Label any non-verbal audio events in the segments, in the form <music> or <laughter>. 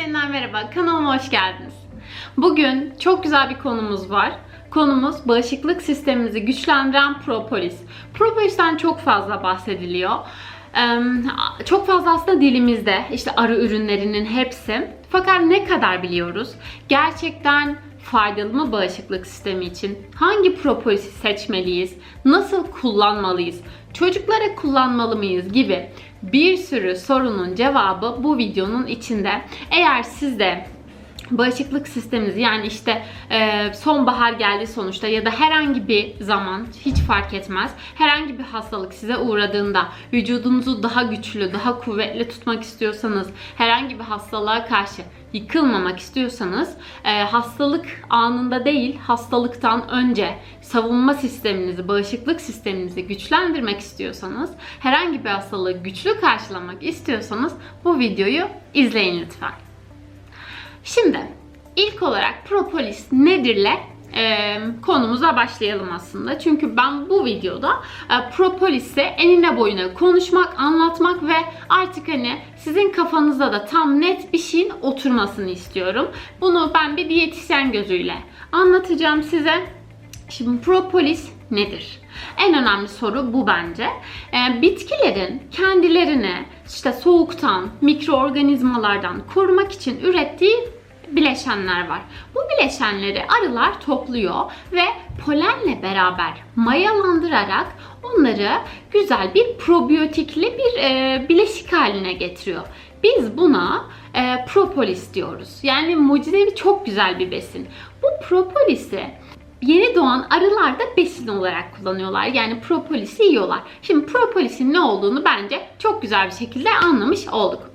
yeniden merhaba. Kanalıma hoş geldiniz. Bugün çok güzel bir konumuz var. Konumuz bağışıklık sistemimizi güçlendiren propolis. Propolis'ten çok fazla bahsediliyor. Çok fazla aslında dilimizde işte arı ürünlerinin hepsi. Fakat ne kadar biliyoruz? Gerçekten faydalı mı bağışıklık sistemi için? Hangi propolisi seçmeliyiz? Nasıl kullanmalıyız? Çocuklara kullanmalı mıyız gibi bir sürü sorunun cevabı bu videonun içinde. Eğer siz de bağışıklık sisteminizi yani işte e, sonbahar geldi sonuçta ya da herhangi bir zaman hiç fark etmez. Herhangi bir hastalık size uğradığında vücudunuzu daha güçlü, daha kuvvetli tutmak istiyorsanız, herhangi bir hastalığa karşı yıkılmamak istiyorsanız e, hastalık anında değil hastalıktan önce savunma sisteminizi, bağışıklık sisteminizi güçlendirmek istiyorsanız, herhangi bir hastalığı güçlü karşılamak istiyorsanız bu videoyu izleyin lütfen. Şimdi ilk olarak propolis nedirle e, konumuza başlayalım aslında. Çünkü ben bu videoda e, propolisi enine boyuna konuşmak, anlatmak ve artık hani sizin kafanızda da tam net bir şeyin oturmasını istiyorum. Bunu ben bir diyetisyen gözüyle anlatacağım size. Şimdi propolis nedir? En önemli soru bu bence. Ee, bitkilerin kendilerini işte soğuktan, mikroorganizmalardan korumak için ürettiği bileşenler var. Bu bileşenleri arılar topluyor ve polenle beraber mayalandırarak onları güzel bir probiyotikli bir e, bileşik haline getiriyor. Biz buna e, propolis diyoruz. Yani mucizevi çok güzel bir besin. Bu propolisi yeni doğan arılar da besin olarak kullanıyorlar. Yani propolisi yiyorlar. Şimdi propolisin ne olduğunu bence çok güzel bir şekilde anlamış olduk.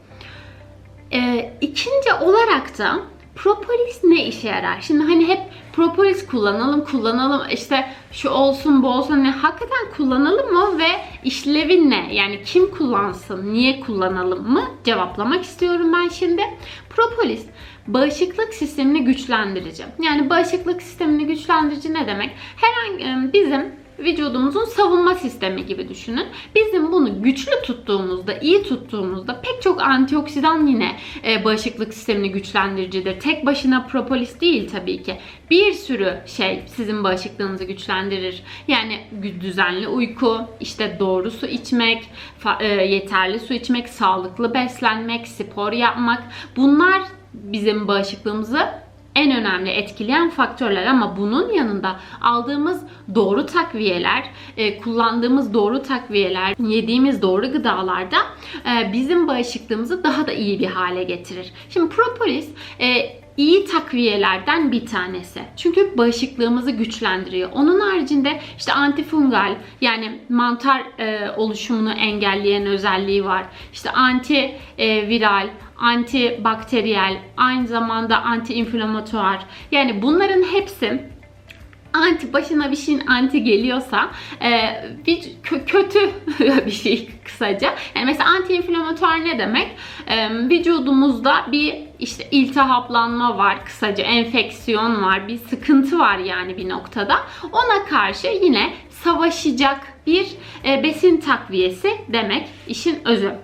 Ee, ikinci olarak da propolis ne işe yarar? Şimdi hani hep propolis kullanalım kullanalım işte şu olsun bu olsun ne hakikaten kullanalım mı ve işlevi ne? Yani kim kullansın, niye kullanalım mı cevaplamak istiyorum ben şimdi. Propolis bağışıklık sistemini güçlendirici. Yani bağışıklık sistemini güçlendirici ne demek? Herhangi bizim vücudumuzun savunma sistemi gibi düşünün. Bizim bunu güçlü tuttuğumuzda, iyi tuttuğumuzda pek çok antioksidan yine e, bağışıklık sistemini güçlendiricidir. Tek başına propolis değil tabii ki. Bir sürü şey sizin bağışıklığınızı güçlendirir. Yani düzenli uyku, işte doğru su içmek, e, yeterli su içmek, sağlıklı beslenmek, spor yapmak. Bunlar bizim bağışıklığımızı en önemli etkileyen faktörler ama bunun yanında aldığımız doğru takviyeler, e, kullandığımız doğru takviyeler, yediğimiz doğru gıdalarda e, bizim bağışıklığımızı daha da iyi bir hale getirir. Şimdi propolis e, iyi takviyelerden bir tanesi. Çünkü bağışıklığımızı güçlendiriyor. Onun haricinde işte antifungal yani mantar e, oluşumunu engelleyen özelliği var. İşte anti e, antibakteriyel, aynı zamanda anti-inflamatuar. Yani bunların hepsi anti başına bir şeyin anti geliyorsa e, bir kö- kötü <laughs> bir şey kısaca. Yani mesela anti inflamatuar ne demek? E, vücudumuzda bir işte iltihaplanma var, kısaca enfeksiyon var, bir sıkıntı var yani bir noktada. Ona karşı yine savaşacak bir e, besin takviyesi demek işin özü.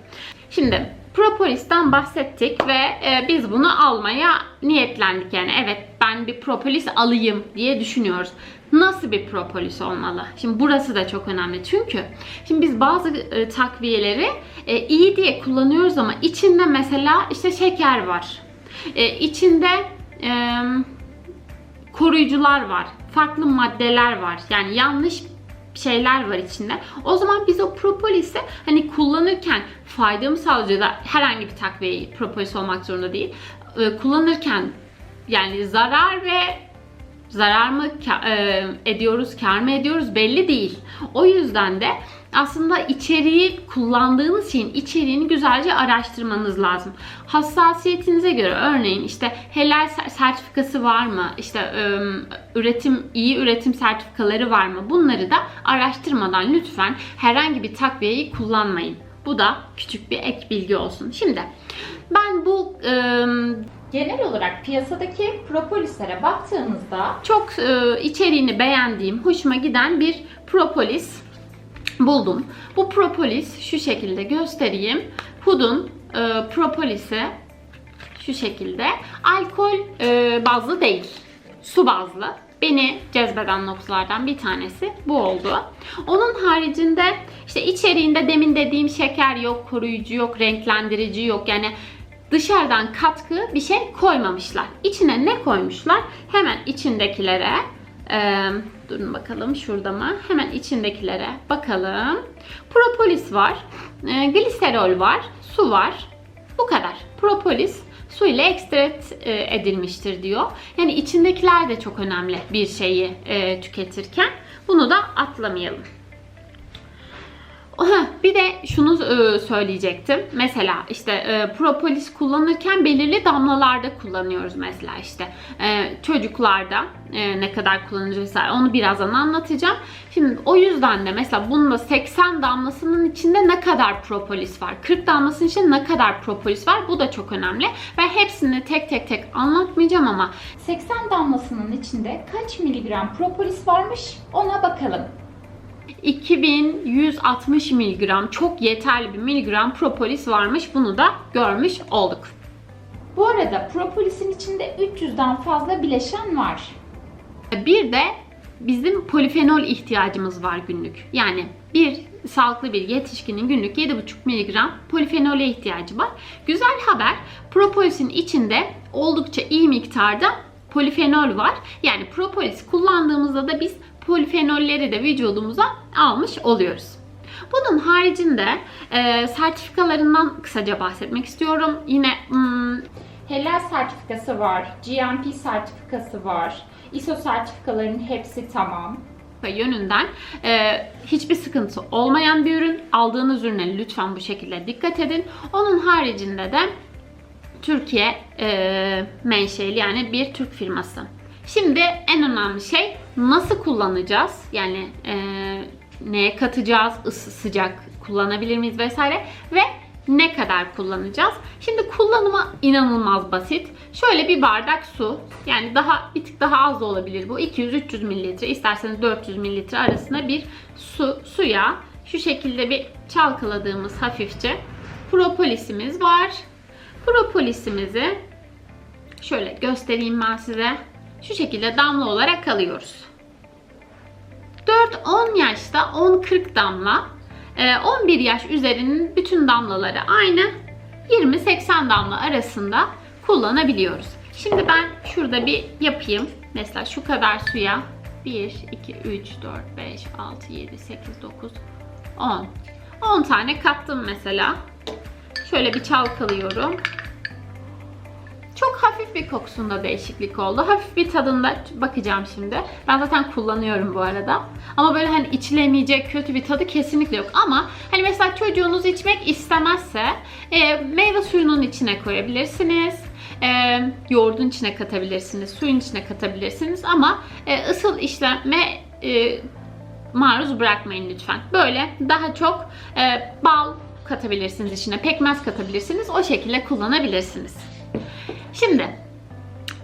Şimdi Propolis'ten bahsettik ve e, biz bunu almaya niyetlendik. Yani evet ben bir propolis alayım diye düşünüyoruz. Nasıl bir propolis olmalı? Şimdi burası da çok önemli. Çünkü şimdi biz bazı e, takviyeleri e, iyi diye kullanıyoruz ama içinde mesela işte şeker var. E, içinde e, koruyucular var. Farklı maddeler var. Yani yanlış şeyler var içinde. O zaman biz o propolisi hani kullanırken faydamı sağlayacak herhangi bir takviye propolis olmak zorunda değil. Ee, kullanırken yani zarar ve zarar mı e, ediyoruz, kar mı ediyoruz belli değil. O yüzden de aslında içeriği kullandığınız şeyin içeriğini güzelce araştırmanız lazım. Hassasiyetinize göre örneğin işte helal sertifikası var mı? İşte üretim iyi üretim sertifikaları var mı? Bunları da araştırmadan lütfen herhangi bir takviyeyi kullanmayın. Bu da küçük bir ek bilgi olsun. Şimdi ben bu genel olarak piyasadaki propolislere baktığımızda çok e, içeriğini beğendiğim, hoşuma giden bir propolis buldum. Bu propolis şu şekilde göstereyim. Hud'un e, propolisi Şu şekilde. Alkol e, bazlı değil. Su bazlı. Beni cezbeden noktalardan bir tanesi bu oldu. Onun haricinde işte içeriğinde demin dediğim şeker yok, koruyucu yok, renklendirici yok. Yani dışarıdan katkı bir şey koymamışlar. İçine ne koymuşlar? Hemen içindekilere ee, durun bakalım şurada mı? Hemen içindekilere bakalım. Propolis var, e, gliserol var, su var. Bu kadar. Propolis su ile ekstrat e, edilmiştir diyor. Yani içindekiler de çok önemli bir şeyi e, tüketirken. Bunu da atlamayalım. Bir de şunu e, söyleyecektim. Mesela işte e, propolis kullanırken belirli damlalarda kullanıyoruz mesela işte e, çocuklarda e, ne kadar kullanırız vesaire onu birazdan anlatacağım. Şimdi o yüzden de mesela bunda 80 damlasının içinde ne kadar propolis var? 40 damlasının içinde ne kadar propolis var? Bu da çok önemli. Ben hepsini tek tek tek anlatmayacağım ama 80 damlasının içinde kaç miligram propolis varmış ona bakalım. 2160 miligram çok yeterli bir miligram propolis varmış. Bunu da görmüş olduk. Bu arada propolisin içinde 300'den fazla bileşen var. Bir de bizim polifenol ihtiyacımız var günlük. Yani bir sağlıklı bir yetişkinin günlük 7,5 miligram polifenole ihtiyacı var. Güzel haber propolisin içinde oldukça iyi miktarda polifenol var. Yani propolis kullandığımızda da biz polifenolleri de vücudumuza almış oluyoruz. Bunun haricinde e, sertifikalarından kısaca bahsetmek istiyorum. Yine hmm, Helal sertifikası var, GMP sertifikası var, ISO sertifikaların hepsi tamam. yönünden e, hiçbir sıkıntı olmayan bir ürün. Aldığınız ürüne lütfen bu şekilde dikkat edin. Onun haricinde de Türkiye e, menşeli yani bir Türk firması. Şimdi en önemli şey nasıl kullanacağız? Yani e, neye katacağız? Isı sıcak kullanabilir miyiz vesaire ve ne kadar kullanacağız? Şimdi kullanımı inanılmaz basit. Şöyle bir bardak su. Yani daha bir tık daha az olabilir bu. 200-300 mililitre isterseniz 400 mililitre arasında bir su suya şu şekilde bir çalkaladığımız hafifçe propolisimiz var. Propolisimizi şöyle göstereyim ben size. Şu şekilde damla olarak alıyoruz. 4-10 yaşta 10-40 damla. Ee, 11 yaş üzerinin bütün damlaları aynı. 20-80 damla arasında kullanabiliyoruz. Şimdi ben şurada bir yapayım. Mesela şu kadar suya 1, 2, 3, 4, 5, 6, 7, 8, 9, 10. 10 tane kattım mesela. Şöyle bir çalkalıyorum. Çok hafif bir kokusunda değişiklik oldu. Hafif bir tadında bakacağım şimdi. Ben zaten kullanıyorum bu arada. Ama böyle hani içilemeyecek kötü bir tadı kesinlikle yok. Ama hani mesela çocuğunuz içmek istemezse e, meyve suyunun içine koyabilirsiniz. E, yoğurdun içine katabilirsiniz. Suyun içine katabilirsiniz. Ama e, ısıl işleme e, maruz bırakmayın lütfen. Böyle daha çok e, bal katabilirsiniz içine. Pekmez katabilirsiniz. O şekilde kullanabilirsiniz. Şimdi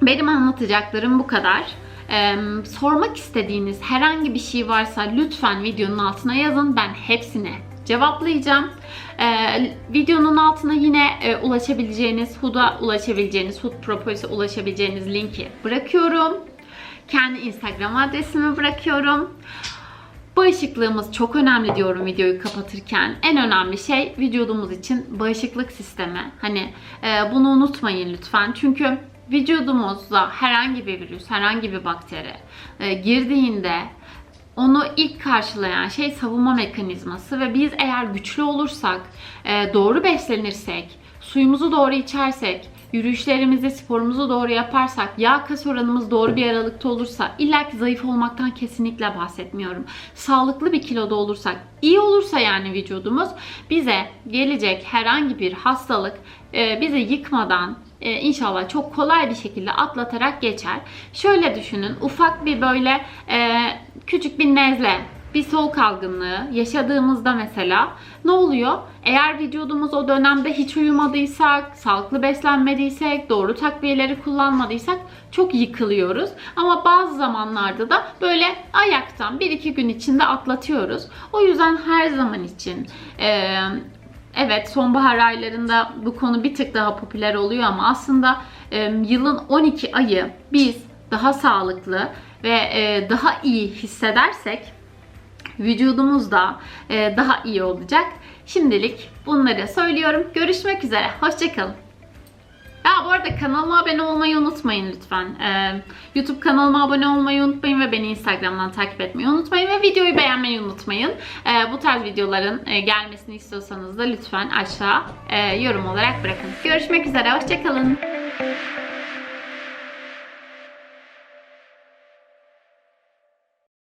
benim anlatacaklarım bu kadar. Ee, sormak istediğiniz herhangi bir şey varsa lütfen videonun altına yazın. Ben hepsini cevaplayacağım. Ee, videonun altına yine e, ulaşabileceğiniz, HUD'a ulaşabileceğiniz, HUD Propolis'e ulaşabileceğiniz linki bırakıyorum. Kendi Instagram adresimi bırakıyorum. Bağışıklığımız çok önemli diyorum videoyu kapatırken. En önemli şey vücudumuz için bağışıklık sistemi. Hani e, bunu unutmayın lütfen. Çünkü vücudumuzda herhangi bir virüs, herhangi bir bakteri e, girdiğinde onu ilk karşılayan şey savunma mekanizması ve biz eğer güçlü olursak, e, doğru beslenirsek, suyumuzu doğru içersek, yürüyüşlerimizi, sporumuzu doğru yaparsak, yağ kas oranımız doğru bir aralıkta olursa, illa zayıf olmaktan kesinlikle bahsetmiyorum. Sağlıklı bir kiloda olursak, iyi olursa yani vücudumuz bize gelecek herhangi bir hastalık e, bizi yıkmadan e, inşallah çok kolay bir şekilde atlatarak geçer. Şöyle düşünün, ufak bir böyle e, küçük bir nezle bir soğuk algınlığı yaşadığımızda mesela ne oluyor? Eğer vücudumuz o dönemde hiç uyumadıysak, sağlıklı beslenmediysek, doğru takviyeleri kullanmadıysak çok yıkılıyoruz. Ama bazı zamanlarda da böyle ayaktan 1-2 gün içinde atlatıyoruz. O yüzden her zaman için e, Evet sonbahar aylarında bu konu bir tık daha popüler oluyor ama aslında e, yılın 12 ayı biz daha sağlıklı ve e, daha iyi hissedersek vücudumuz da e, daha iyi olacak. Şimdilik bunları söylüyorum. Görüşmek üzere. Hoşçakalın. Ya bu arada kanalıma abone olmayı unutmayın lütfen. Ee, YouTube kanalıma abone olmayı unutmayın ve beni Instagram'dan takip etmeyi unutmayın ve videoyu beğenmeyi unutmayın. Ee, bu tarz videoların e, gelmesini istiyorsanız da lütfen aşağı e, yorum olarak bırakın. Görüşmek üzere, hoşçakalın.